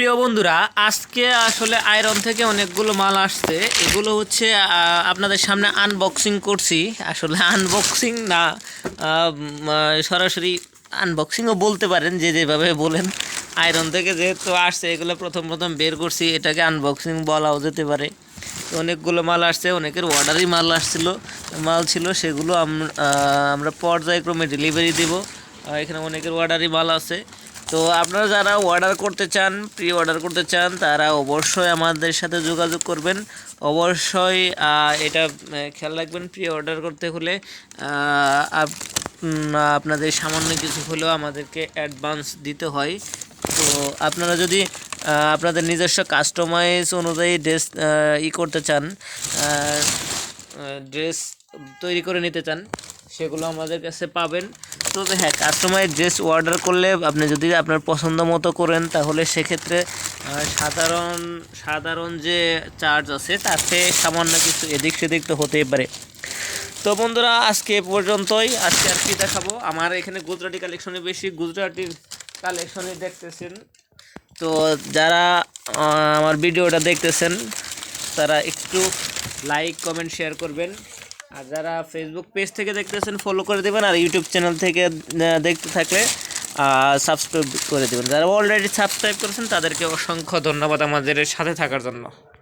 প্রিয় বন্ধুরা, আজকে আসলে আয়রন থেকে অনেকগুলো মাল আসছে। এগুলো হচ্ছে আপনাদের সামনে আনবক্সিং করছি। আসলে আনবক্সিং না সরাসরি আনবক্সিংও বলতে পারেন, যে যেভাবে বলেন। আয়রন থেকে যেহেতু আসছে, এগুলো প্রথম প্রথম বের করছি। এটাকে আনবক্সিং বলাও যেতে পারে। অনেকগুলো মাল আসছে, অনেকের অর্ডারই মাল আসছিল। মাল ছিল, সেগুলো আমরা পর্যায়ক্রমে ডেলিভারি দেবো। এখানে অনেকের অর্ডারই মাল আছে। তো আপনারা যারা অর্ডার করতে চান প্রি অর্ডার করতে চান, তারা অবশ্যই আমাদের সাথে যোগাযোগ করবেন। অবশ্যই এটা খেয়াল রাখবেন প্রি অর্ডার করতে হলে আপ- আপনাদের সামান্য কিছু হলেও আমাদেরকে অ্যাডভান্স দিতে হয়। তো আপনারা যদি আপনাদের নিজস্ব কাস্টমাইজ অনুযায়ী ড্রেস ই করতে চান ড্রেস তৈরি করে নিতে চান সেগুলো আমাদের কাছে পাবেন। তো হ্যাঁ কাস্টমাইজ ড্রেস অর্ডার করলে আপনি যদি আপনার পছন্দ মতো করেন, তাহলে সেক্ষেত্রে সাধারণ সাধারণ যে চার্জ আছে তাতে সামান্য কিছু এদিক সেদিক তো হতেই পারে। তো বন্ধুরা, আজকে পর্যন্তই। আজকে আর কি দেখাবো? আমার এখানে গুজরাটি কালেকশনে বেশি গুজরাটির কালেকশনে দেখতেছেন। তো যারা আমার ভিডিওটা দেখতেছেন, তারা একটু লাইক কমেন্ট শেয়ার করবেন। আর যারা ফেসবুক পেজ থেকে দেখতেছেন ফলো করে দেবেন আর ইউটিউব চ্যানেল থেকে দেখতে থাকলে সাবস্ক্রাইব করে দেবেন। যারা অলরেডি সাবস্ক্রাইব করেছেন, তাদেরকে অসংখ্য ধন্যবাদ আমাদের সাথে থাকার জন্য।